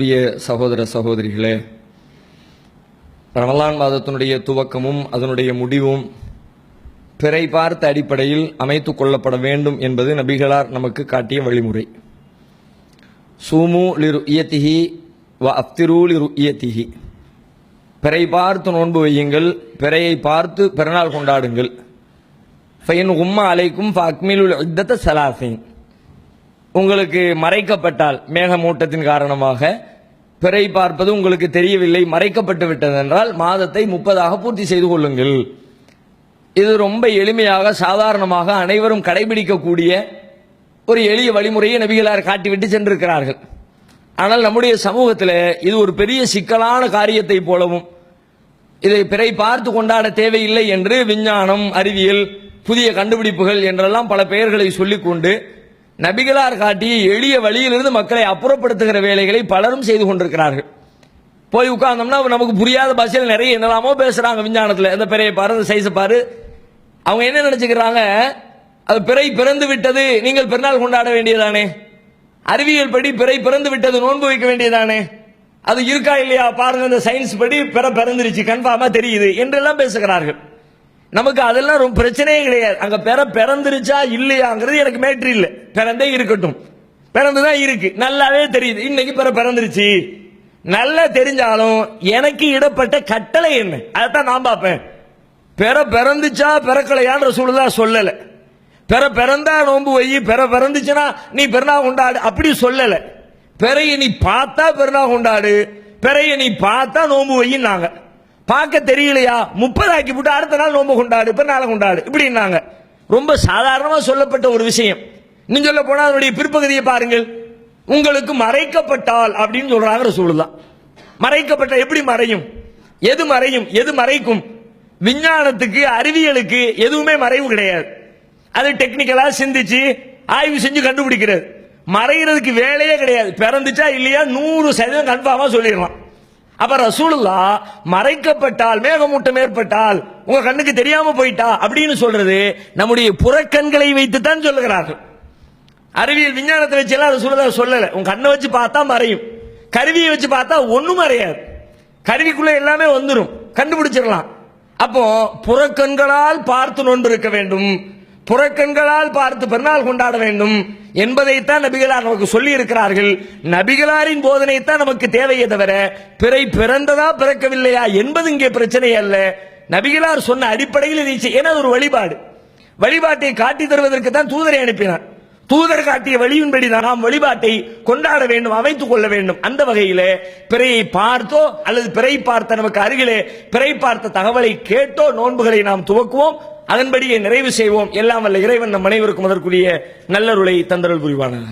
பிரிய சகோதர சகோதரிகளே ரமலான் மாதத்தினுடைய துவக்கமும் அதனுடைய முடிவும் பிறை பார்த்த அடிப்படையில் அமைத்து கொள்ளப்பட வேண்டும் என்பது நபிகளார் நமக்கு காட்டிய வழிமுறை. சூமு லிரு இயத்திகி வ அப்திரு லிரு இயத்திகி பிறை பார்த்து நோன்பு வையுங்கள் பிறையை பார்த்து பிறநாள் கொண்டாடுங்கள். ஃபைன் உம்மா அலைக்கும் அக்மிலுல் இத்தத்த சலாசின். உங்களுக்கு மறைக்கப்பட்டால் மேகமூட்டத்தின் காரணமாக பிறை பார்ப்பது உங்களுக்கு தெரியவில்லை மறைக்கப்பட்டு விட்டதென்றால் மாதத்தை முப்பதாக பூர்த்தி செய்து கொள்ளுங்கள். இது ரொம்ப எளிமையாக சாதாரணமாக அனைவரும் கடைபிடிக்கக்கூடிய ஒரு எளிய வழிமுறையை நபிகளார் காட்டிவிட்டு சென்றிருக்கிறார்கள். ஆனால் நம்முடைய சமூகத்தில் இது ஒரு பெரிய சிக்கலான காரியத்தை போலவும் இதை பிறை பார்த்து கொண்டாட தேவையில்லை என்று விஞ்ஞானம் அறிவியல் புதிய கண்டுபிடிப்புகள் என்றெல்லாம் பல பெயர்களை சொல்லிக்கொண்டு நபிகளார் காட்டிய எளிய வழியிலிருந்து மக்களை அப்புறப்படுத்துகிற வேலைகளை பலரும் செய்து கொண்டிருக்கிறார்கள். போய் உட்கார்ந்தோம்னா நமக்கு புரியாத பாஷையில் நிறைய என்னலாமோ பேசுகிறாங்க விஞ்ஞானத்தில். இந்த பிறையை பாரு இந்த சைஸை பாரு. அவங்க என்ன நினச்சிக்கிறாங்க? அது பிறை பிறந்து விட்டது நீங்கள் பிறநாள் கொண்டாட வேண்டியதானே? அறிவியல் படி பிறை பிறந்து விட்டது நோன்பு வைக்க வேண்டியதானே? அது இருக்கா இல்லையா? பாருங்க இந்த சயின்ஸ் படி பிற பிறந்துருச்சு கன்ஃபார்மாக தெரியுது என்றெல்லாம் பேசுகிறார்கள். நமக்கு அதெல்லாம் ரொம்ப பிரச்சனையே கிடையாது. அங்க பிற பிறந்துருச்சா இல்லையாங்கிறது எனக்கு மேட்ரு இல்லை. பிறந்தே இருக்கட்டும். பிறந்துதான் இருக்கு. நல்லாவே தெரியுது. இன்னைக்கு பிற பிறந்துருச்சு. நல்லா தெரிஞ்சாலும் எனக்கு இடப்பட்ட கட்டளை என்ன? அதைத்தான் நான் பார்ப்பேன். பிற பிறந்துச்சா பிறக்கலையான்ற சூழலாக சொல்லலை. பிற பிறந்தா நோன்பு வை. பிற பிறந்துச்சுன்னா நீ பெருநா கொண்டாடு அப்படி சொல்லலை. பிறைய நீ பார்த்தா பெருநா கொண்டாடு பிறைய நீ பார்த்தா நோன்பு வையின்னாங்க. பார்க்க தெரியலையா? முப்பது ஆக்கி போட்டு அடுத்த நாள் நோம்பு கொண்டாடு இப்போ நாளை கொண்டாடு இப்படின்னாங்க ரொம்ப சாதாரணமாக சொல்லப்பட்ட ஒரு விஷயம். இன்னும் சொல்ல போனால் அதனுடைய பிற்பகுதியை பாருங்கள். உங்களுக்கு மறைக்கப்பட்டால் அப்படின்னு சொல்றாங்க சொல்லலாம் மறைக்கப்பட்ட எப்படி மறையும்? எது மறையும்? எது மறைக்கும்? விஞ்ஞானத்துக்கு அறிவியலுக்கு எதுவுமே மறைவு கிடையாது. அது டெக்னிக்கலா சிந்திச்சு ஆய்வு செஞ்சு கண்டுபிடிக்கிறது. மறைகிறதுக்கு வேலையே கிடையாது. பிறந்துச்சா இல்லையா? நூறு சதவீதம் கன்ஃபார்மா சொல்லிடலாம். அப்ப ரசூலுல்லா மறைக்கப்பட்டால் மேகமூட்டம் ஏற்பட்டால் உங்க கண்ணுக்கு தெரியாம போயிட்டா அப்படின்னு சொல்றது நம்முடைய புறக்கண்களை வைத்து தான் சொல்லுகிறார்கள். அறிவியல் விஞ்ஞானத்தை வச்சு எல்லாம் ரசூலுல்லா சொல்லல. உங்க கண்ணை வச்சு பார்த்தா மறையும். கருவியை வச்சு பார்த்தா ஒண்ணும் மறையாது. கருவிக்குள்ள எல்லாமே வந்துடும் கண்டுபிடிச்சிடலாம். அப்போ புறக்கண்களால் பார்த்து நோன்பு இருக்க வேண்டும். புறக்கண்களால் பார்த்து பெருநாள் கொண்டாட வேண்டும் என்பதைத்தான் நபிகளார் நமக்கு சொல்லி இருக்கிறார்கள் நபிகளாரின் போதனைத்தான் நமக்கு தேவையே தவிர பிறை பிறந்ததா பிறக்கவில்லையா என்பது இங்கே பிரச்சனை அல்ல. நபிகளார் சொன்ன அடிப்படையில் இதை ஏன்னா அது ஒரு வழிபாடு. வழிபாட்டை காட்டி தருவதற்கு தான் தூதரை அனுப்பினார். தூதர் காட்டிய வழியின்படி தான் நாம் வழிபாட்டை கொண்டாட வேண்டும் அமைத்துக் கொள்ள வேண்டும். அந்த வகையிலே பிறையை பார்த்தோ அல்லது பிறை பார்த்த நமக்கு அருகிலே பிறை பார்த்த தகவலை கேட்டோ நோன்புகளை நாம் துவக்குவோம். அதன்படியே நிறைவு செய்வோம். எல்லாம் வல்ல இறைவன் நம் அனைவருக்கும் அதற்குரிய நல்லருளை தந்தரல் புரிவானாக.